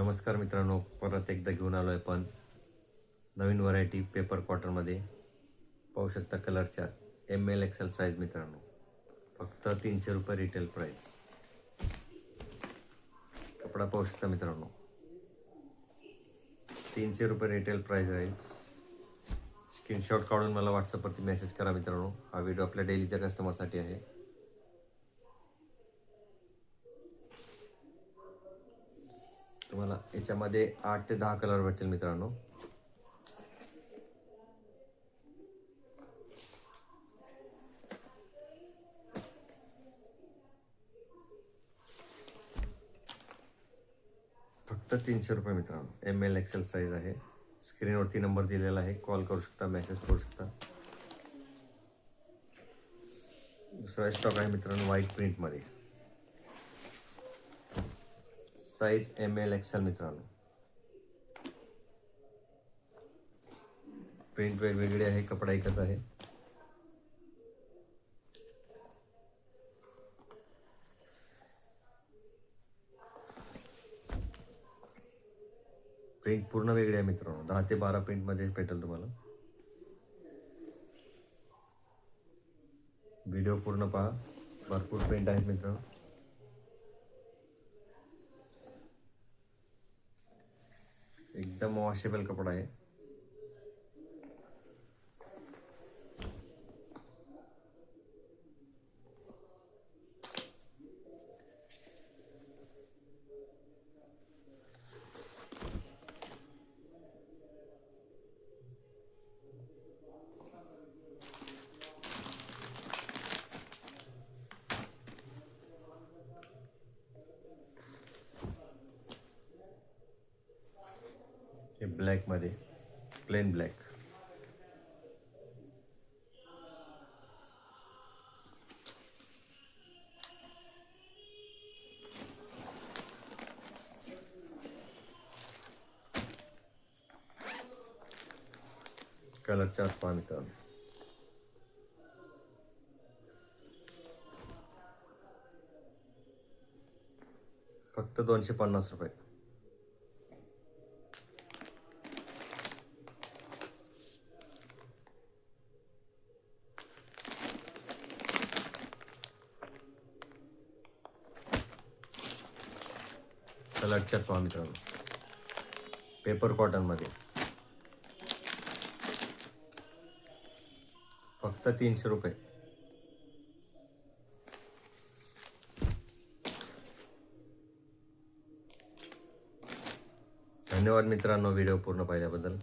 नमस्कार मित्रांनो परत एकदा घेऊन आलो आहे पण नवीन व्हरायटी पेपर कॉटनमध्ये पाहू शकता कलरच्या एम एल एक्सेल साईज मित्रांनो. फक्त तीनशे रुपये रिटेल प्राईस कपडा पाहू शकता मित्रांनो. तीनशे रुपये रिटेल प्राईस राहील स्क्रीनशॉट काढून मला व्हॉट्सअपवरती मेसेज करा मित्रांनो. हा व्हिडिओ आपल्या डेलीच्या कस्टमरसाठी आहे. तुम्हाला याच्यामध्ये आठ ते दहा कलर भेटतील मित्रांनो. फक्त तीनशे रुपये मित्रांनो. एम एल एक्सेल साईज आहे. स्क्रीनवरती नंबर दिलेला आहे. कॉल करू शकता मेसेज करू शकता. दुसरा स्टॉक आहे मित्रांनो व्हाईट प्रिंटमध्ये साईज एम एल एक्सेल मित्रांनो. प्रिंट वेगवेगळे आहे कपडा एकच आहे. प्रिंट पूर्ण वेगळे आहे मित्रांनो. दहा ते बारा प्रिंटमध्ये भेटेल तुम्हाला. व्हिडिओ पूर्ण पहा. भरपूर प्रिंट आहेत मित्रांनो. एकदम वॉशेबल कपडा आहे. हे ब्लॅकमध्ये प्लेन ब्लॅक कलर चार्ट पहा फक्त दोनशे पन्नास रुपये. लक्षात पहा मित्रांनो पेपर कॉटनमध्ये फक्त तीनशे रुपये. धन्यवाद मित्रांनो व्हिडिओ पूर्ण पाहिल्याबद्दल.